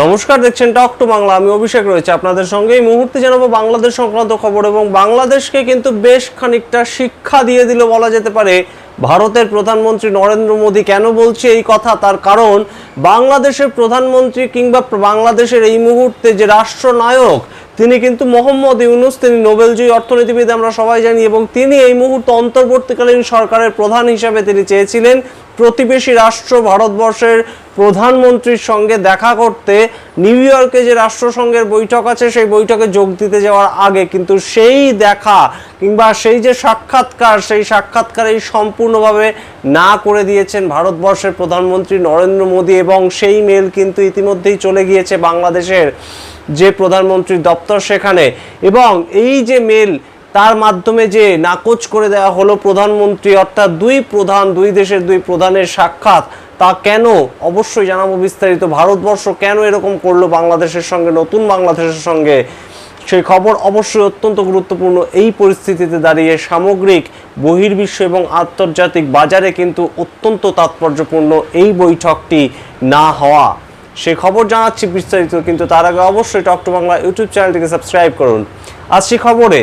নমস্কার, দেখছেন টক টু বাংলা আমি অভিষেক রয়েছে আপনাদের সঙ্গে। এই মুহূর্তে জানাব বাংলাদেশ সংক্রান্ত খবর এবং বাংলাদেশকে কিন্তু বেশ খানিকটা শিক্ষা দিয়ে দিল বলা যেতে পারে। ভারতের প্রধানমন্ত্রী নরেন্দ্র মোদী কেন বলছে এই কথা? তার কারণ, বাংলাদেশের প্রধানমন্ত্রী কিংবা বাংলাদেশের এই মুহূর্তে যে রাষ্ট্রনায়ক, তিনি কিন্তু মোহাম্মদ ইউনুস, তিনি নোবেলজয়ী অর্থনীতিবিদ আমরা সবাই জানি, এবং তিনি এই মুহূর্তে অন্তর্বর্তীকালীন সরকারের প্রধান হিসাবে তিনি চেয়েছিলেন প্রতিবেশী রাষ্ট্র ভারতবর্ষের প্রধানমন্ত্রীর সঙ্গে দেখা করতে নিউ ইয়র্কে যে রাষ্ট্রসংঘের বৈঠক আছে, সেই বৈঠকে যোগ দিতে যাওয়ার আগে কিন্তু সেই দেখা কিংবা সেই যে সাক্ষাৎকার, সেই সাক্ষাৎকারেই সম্পূর্ণভাবে না করে দিয়েছেন ভারতবর্ষের প্রধানমন্ত্রী নরেন্দ্র মোদী এবং সেই মেল কিন্তু ইতিমধ্যেই চলে গিয়েছে বাংলাদেশের যে প্রধানমন্ত্রীর দপ্তর সেখানে। এবং এই যে মেল, তার মাধ্যমে যে নাকচ করে দেওয়া হলো প্রধানমন্ত্রী, অর্থাৎ দুই প্রধান, দুই দেশের দুই প্রধানের সাক্ষাৎ তা কেন? অবশ্যই জানাব বিস্তারিত। ভারতবর্ষ কেন এরকম করল বাংলাদেশের সঙ্গে, নতুন বাংলাদেশের সঙ্গে? সেই খবর অবশ্যই অত্যন্ত গুরুত্বপূর্ণ। এই পরিস্থিতিতে দাঁড়িয়ে সামগ্রিক বহির্বিশ্ব এবং আন্তর্জাতিক বাজারে কিন্তু অত্যন্ত তাৎপর্যপূর্ণ এই বৈঠকটি না হওয়া। সে খবর জানাচ্ছি বিস্তারিত, কিন্তু তার আগে অবশ্যই টক টু বাংলা ইউটিউব চ্যানেলটিকে সাবস্ক্রাইব করুন। আজ সে খবরে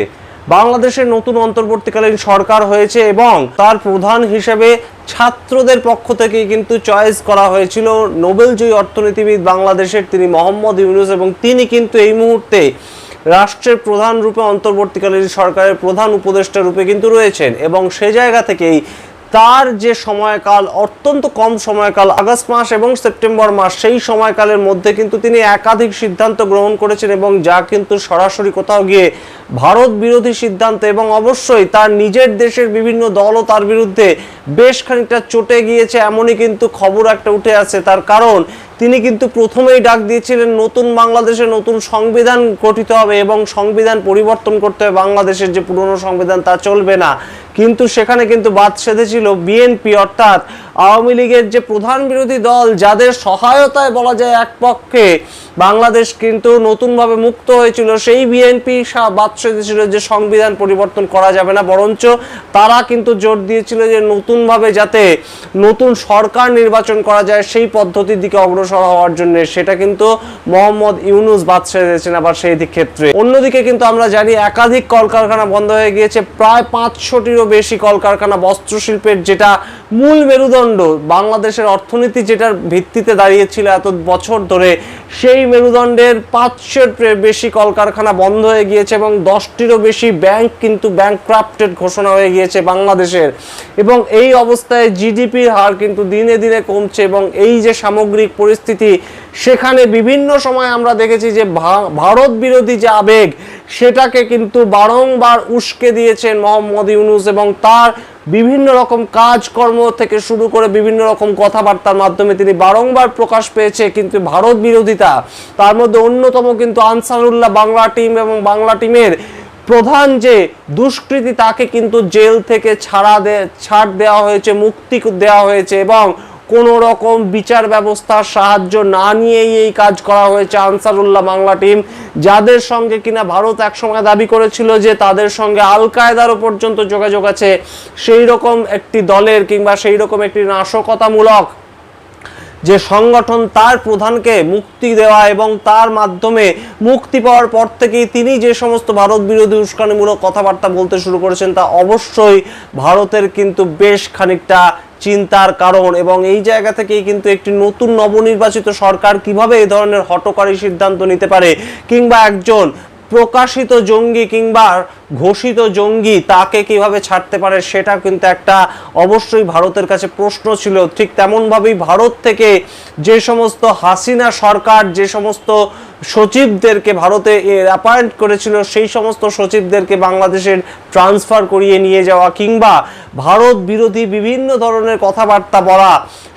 বাংলাদেশের নতুন অন্তর্বর্তীকালীন সরকার হয়েছে এবং তার প্রধান হিসেবে ছাত্রদের পক্ষ থেকে কিন্তু চয়েস করা হয়েছিল নোবেলজয়ী অর্থনীতিবিদ বাংলাদেশের তিনি মোহাম্মদ ইউনুস এবং তিনি কিন্তু এই মুহূর্তে রাষ্ট্রের প্রধান রূপে অন্তর্বর্তীকালীন সরকারের প্রধান উপদেষ্টা রূপে কিন্তু রয়েছেন এবং সে জায়গা থেকেই তার যে সময়কাল, অত্যন্ত কম সময়কাল, আগস্ট মাস এবং সেপ্টেম্বর মাস, সেই সময়কালের মধ্যে কিন্তু তিনি একাধিক সিদ্ধান্ত গ্রহণ করেছেন এবং যা কিন্তু সরাসরি কোথাও গিয়ে ভারত বিরোধী সিদ্ধান্ত এবং অবশ্যই তার নিজের দেশের বিভিন্ন দলও তার বিরুদ্ধে বেশ খানিকটা চটে গিয়েছে, এমনই কিন্তু খবর একটা উঠে আছে তার কারণ, তিনি কিন্তু প্রথমেই ডাক দিয়েছিলেন, নতুন বাংলাদেশে নতুন সংবিধান গঠিত হবে এবং সংবিধান পরিবর্তন করতে হবে। বাংলাদেশের যে পুরনো সংবিধান তা চলবে না। কিন্তু সেখানে কিন্তু বাদ সেধেছিল বিএনপি অর্থাৎ আওয়ামী লীগের যে প্রধান বিরোধী দল, যাদের সহায়তায় বলা যায় এক পক্ষে, বাংলাদেশ কিন্তু নতুনভাবে মুক্ত হয়েছিল। সেই বিএনপি বাদ সেধেছিল যে সংবিধান পরিবর্তন করা যাবে না, বরঞ্চ তারা কিন্তু জোর দিয়েছিল যে নতুনভাবে যাতে নতুন সরকার নির্বাচন করা যায়, সেই পদ্ধতির দিকে অগ্রসর হওয়ার জন্য। সেটা কিন্তু মোহাম্মদ ইউনুস বাদ সেধেছেন আবার সেই দিক ক্ষেত্রে। অন্যদিকে কিন্তু আমরা জানি একাধিক কলকারখানা বন্ধ হয়ে গিয়েছে। প্রায় পাঁচশোটিরও বেশি কলকারখানা বস্ত্রশিল্পের যেটা মূল মেরুদণ্ড বাংলাদেশের অর্থনীতি যেটার ভিত্তিতে দাঁড়িয়েছিল এত বছর ধরে, সেই মেরুদণ্ডের পাঁচশোর বেশি কলকারখানা বন্ধ হয়ে গিয়েছে এবং দশটিরও বেশি ব্যাংক কিন্তু ব্যাংক ঘোষণা হয়ে গিয়েছে বাংলাদেশের। এবং এই অবস্থায় জিডিপির হার কিন্তু দিনে দিনে কমছে এবং এই যে সামগ্রিক পরিস্থিতি, সেখানে বিভিন্ন সময় আমরা দেখেছি যে ভারত বিরোধী যে আবেগ সেটাকে কিন্তু বারংবার উস্কে দিয়েছেন মোহাম্মদ ইউনুস এবং তার বিভিন্ন রকম কাজকর্ম থেকে শুরু করে বিভিন্ন রকম কথাবার্তার মাধ্যমে তিনি বারংবার প্রকাশ পেয়েছে, কিন্তু ভারত বিরোধিতা, তার মধ্যে অন্যতম কিন্তু আনসারুল্লাহ বাংলা টিম এবং বাংলা টিমের প্রধান যে দুষ্কৃতী, তাকে কিন্তু জেল থেকে ছাড়া দে, ছাড় দেওয়া হয়েছে, মুক্তি দেওয়া হয়েছে এবং কোনো রকম বিচার ব্যবস্থার সাহায্য না নিয়েই এই কাজ করা হয়েছে আনসারুল্লাহ বাংলা টিম, যাদের সঙ্গে কিনা ভারত একসময় দাবি করেছিল যে তাদের সঙ্গে আল কায়দারও পর্যন্ত যোগাযোগ আছে সেই রকম একটি দলের কিংবা সেই রকম একটি নাশকতামূলক যে সংগঠন তার প্রধানকে মুক্তি দেওয়া এবং তার মাধ্যমে মুক্তি পাওয়ার পর থেকেই তিনি যে সমস্ত ভারত বিরোধী উস্কানিমূলক কথাবার্তা বলতে শুরু করেছেন তা অবশ্যই ভারতের কিন্তু বেশ খানিকটা চিন্তার কারণ এবং এই জায়গা থেকেই কিন্তু একটি নতুন নবনির্বাচিত সরকার কীভাবে এই ধরনের হটকারী সিদ্ধান্ত নিতে পারে কিংবা একজন প্রকাশিত জঙ্গি কিংবা ঘোষিত জঙ্গি তাকে কীভাবে ছাড়তে পারে সেটা কিন্তু একটা অবশ্যই ভারতের কাছে প্রশ্ন ছিল। ঠিক তেমনভাবেই ভারত থেকে যে সমস্ত হাসিনা সরকার, যে সমস্ত সচিবদেরকে ভারতে অ্যাপয়েন্ট করেছিল, সেই সমস্ত সচিবদেরকে বাংলাদেশের ট্রান্সফার করিয়ে নিয়ে যাওয়া কিংবা ভারত বিরোধী বিভিন্ন ধরনের কথাবার্তা বলা,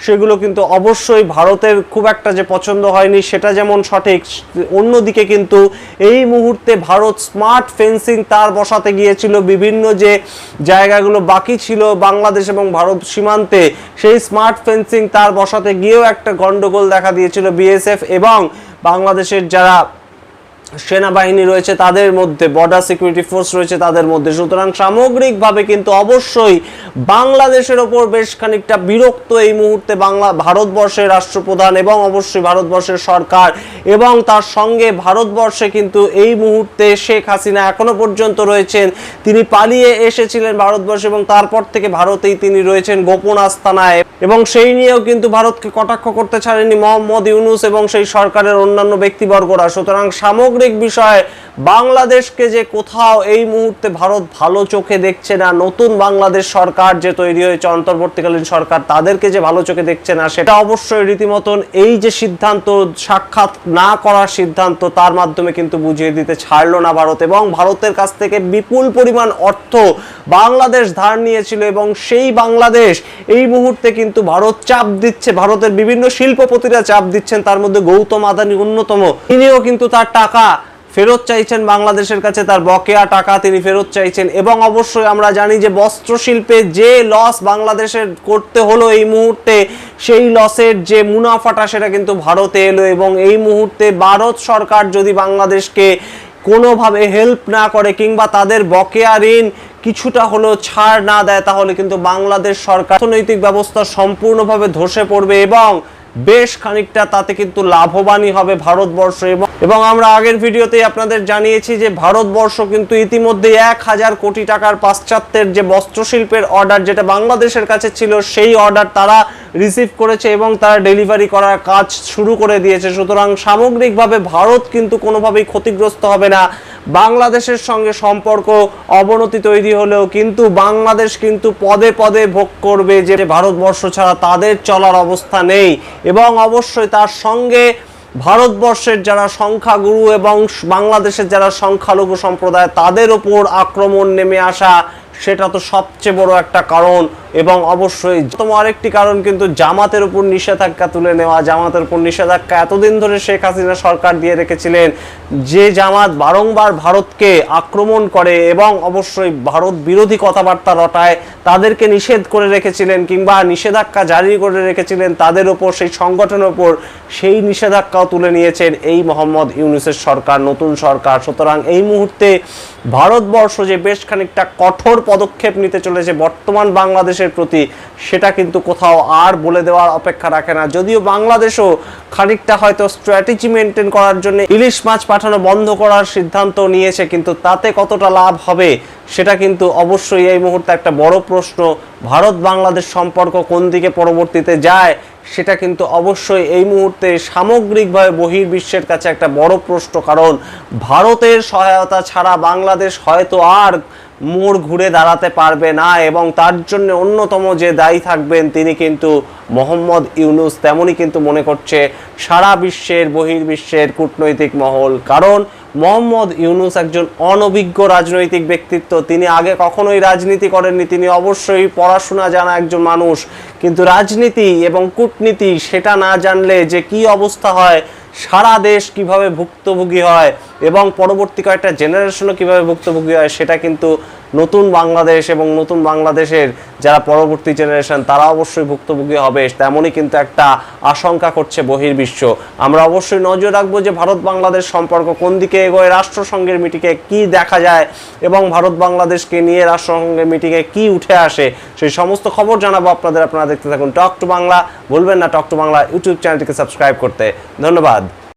সেগুলো কিন্তু অবশ্যই ভারতের খুব একটা যে পছন্দ হয়নি, সেটা যেমন সঠিক, অন্যদিকে কিন্তু এই মুহূর্তে ভারত স্মার্ট ফেন্সিং তার বসাতে গিয়েছিল, বিভিন্ন যে জায়গাগুলো বাকি ছিল বাংলাদেশ এবং ভারত সীমান্তে, সেই স্মার্ট ফেন্সিং তার বসাতে গিয়েও একটা গন্ডগোল দেখা দিয়েছিল বিএসএফ এবং বাংলাদেশের যারা সেনাবাহিনী রয়েছে তাদের মধ্যে বর্ডার সিকিউরিটি ফোর্স রয়েছে তাদের মধ্যে। সুতরাং সামগ্রিকভাবে কিন্তু অবশ্যই বাংলাদেশের ওপর বেশ খানিকটা বিরক্ত এই মুহূর্তে বাংলা, ভারতবর্ষের রাষ্ট্রপ্রধান এবং অবশ্যই ভারতবর্ষের সরকার এবং তার সঙ্গে ভারতবর্ষে কিন্তু এই মুহূর্তে শেখ হাসিনা এখনও পর্যন্ত রয়েছেন। তিনি পালিয়ে এসেছিলেন ভারতবর্ষে এবং তারপর থেকে ভারতেই তিনি রয়েছেন গোপন আস্থানায় এবং সেই নিয়েও কিন্তু ভারতকে কটাক্ষ করতে ছাড়েনি মোহাম্মদ ইউনুস এবং সেই সরকারের অন্যান্য ব্যক্তিবর্গরা। সুতরাং সামগ্রিক বিষয়ে, বাংলাদেশকে যে কোথাও এই মুহূর্তে ভারত ভালো চোখে দেখছে না, নতুন বাংলাদেশ সরকার যে তৈরি হয়েছে, অন্তর্বর্তীকালীন সরকার তাদেরকে যে ভালো চোখে দেখছে না, সেটা অবশ্যই রীতিমতন এই যে সিদ্ধান্ত সাক্ষাৎ না করার সিদ্ধান্ত তার মাধ্যমে কিন্তু বুঝিয়ে দিতে ছাড়লো না ভারত এবং ভারতের কাছ থেকে বিপুল পরিমাণ অর্থ বাংলাদেশ ধার নিয়েছিল এবং সেই বাংলাদেশ এই মুহূর্তে কিন্তু ভারত চাপ দিচ্ছে, ভারতের বিভিন্ন শিল্পপতিরা চাপ দিচ্ছেন, তার মধ্যে গৌতম আদানি অন্যতম, তিনিও কিন্তু তার টাকা ফেরত চাইছেন বাংলাদেশের কাছে তার বকেয়া টাকা, তিনি ফেরত চাইছেন। এবং অবশ্যই আমরা জানি যে বস্ত্র শিল্পে যে লস বাংলাদেশের করতে হলো এই মুহূর্তে, সেই লসের যে মুনাফাটা সেটা কিন্তু ভারতে এলো এবং এই মুহূর্তে ভারত সরকার যদি বাংলাদেশকে কোনোভাবে হেল্প না করে কিংবা তাদের বকেয়া ঋণ কিছুটা হলেও ছাড় না দেয়, তাহলে কিন্তু বাংলাদেশ সরকার অর্থনৈতিক ব্যবস্থা সম্পূর্ণভাবে ধসে পড়বে এবং বেশ খানিকটা তাতে কিন্তু লাভবানই হবে ভারতবর্ষ এবং এবং আমরা আগের ভিডিওতেই আপনাদের জানিয়েছি যে ভারতবর্ষ কিন্তু ইতিমধ্যে এক হাজার কোটি টাকার পাশ্চাত্যের যে বস্ত্রশিল্পের অর্ডার যেটা বাংলাদেশের কাছে ছিল, সেই অর্ডার তারা রিসিভ করেছে এবং তারা ডেলিভারি করার কাজ শুরু করে দিয়েছে। সুতরাং সামগ্রিকভাবে ভারত কিন্তু কোনোভাবেই ক্ষতিগ্রস্ত হবে না। বাংলাদেশের সঙ্গে সম্পর্ক অবনতি তৈরি হলেও কিন্তু বাংলাদেশ কিন্তু পদে পদে ভোগ করবে যে ভারতবর্ষ ছাড়া তাদের চলার অবস্থা নেই। এবং অবশ্যই তার সঙ্গে ভারতবর্ষের যারা সংখ্যাগুরু এবং বাংলাদেশের যারা সংখ্যালঘু সম্প্রদায়, তাদের ওপর আক্রমণ নেমে আসা, সেটা তো সবচেয়ে বড় একটা কারণ। এবং অবশ্যই তম আরেকটি কারণ কিন্তু জামাতের উপর নিষেধাজ্ঞা তুলে নেওয়া, জামাতের উপর নিষেধাজ্ঞা এতদিন ধরে শেখ হাসিনা সরকার দিয়ে রেখেছিলেন যে জামাত বারংবার ভারতকে আক্রমণ করে এবং অবশ্যই ভারত বিরোধী কথাবার্তা রটায়, তাদেরকে নিষেধ করে রেখেছিলেন কিংবা নিষেধাজ্ঞা জারি করে রেখেছিলেন তাদের ওপর সেই সংগঠনের ওপর সেই নিষেধাজ্ঞাও তুলে নিয়েছেন এই মোহাম্মদ ইউনুসের সরকার, নতুন সরকার। সুতরাং এই মুহূর্তে ভারতবর্ষ যে বেশ খানিকটা কঠোর পদক্ষেপ নিতে চলেছে, বর্তমান বাংলাদেশের প্রতি সেটা কিন্তু কোথাও আর বলে দেওয়ার অপেক্ষা রাখে না। যদিও বাংলাদেশও খানিকটা হয়তো স্ট্র্যাটেজি মেনটেন করার জন্য ইলিশ মাছ পাঠানো বন্ধ করার সিদ্ধান্ত নিয়েছে, কিন্তু তাতে কতটা লাভ হবে সেটা কিন্তু অবশ্যই এই মুহূর্তে একটা বড় প্রশ্ন। ভারত বাংলাদেশ সম্পর্ক কোন দিকে পরবর্তীতে যায় সেটা কিন্তু অবশ্যই এই মুহূর্তে সামগ্রিকভাবে বহির্বিশ্বের কাছে একটা বড় প্রশ্ন, কারণ ভারতের সহায়তা ছাড়া বাংলাদেশ হয়তো আর মোড় ঘুরে দাঁড়াতে পারবে না এবং তার জন্য অন্যতম যে দায়ী থাকবেন তিনি কিন্তু মোহাম্মদ ইউনুস। তেমনই কিন্তু মনে করছে সারা বিশ্বের, বহির্বিশ্বের কূটনৈতিক মহল। কারণ মোহাম্মদ ইউনুস একজন অনভিজ্ঞ রাজনৈতিক ব্যক্তিত্ব। তিনি আগে কখনোই রাজনীতি করেননি। তিনি অবশ্যই পড়াশোনা জানা একজন মানুষ। কিন্তু রাজনীতি এবং কূটনীতি, সেটা না জানলে যে কি অবস্থা হয়, সারা দেশ কীভাবে ভুক্তভোগী হয় এবং পরবর্তী কয়েকটা জেনারেশনও কীভাবে ভুক্তভোগী হয়, সেটা কিন্তু নতুন বাংলাদেশ এবং নতুন বাংলাদেশের যারা পরবর্তী জেনারেশন তারা অবশ্যই ভুক্তভোগী হবে, তেমনই কিন্তু একটা আশঙ্কা করছে বহির্বিশ্ব। আমরা অবশ্যই নজর রাখব যে ভারত বাংলাদেশ সম্পর্ক কোন দিকে এগোয়, রাষ্ট্রসংঘের মিটিংয়ে কি দেখা যায় এবং ভারত বাংলাদেশকে নিয়ে রাষ্ট্রসংঘের মিটিংয়ে কি উঠে আসে, সেই সমস্ত খবর জানাব আপনাদের। আপনারা দেখতে থাকুন টক টু বাংলা। বলবেন না, টক টু বাংলা ইউটিউব চ্যানেলটিকে সাবস্ক্রাইব করতে। ধন্যবাদ।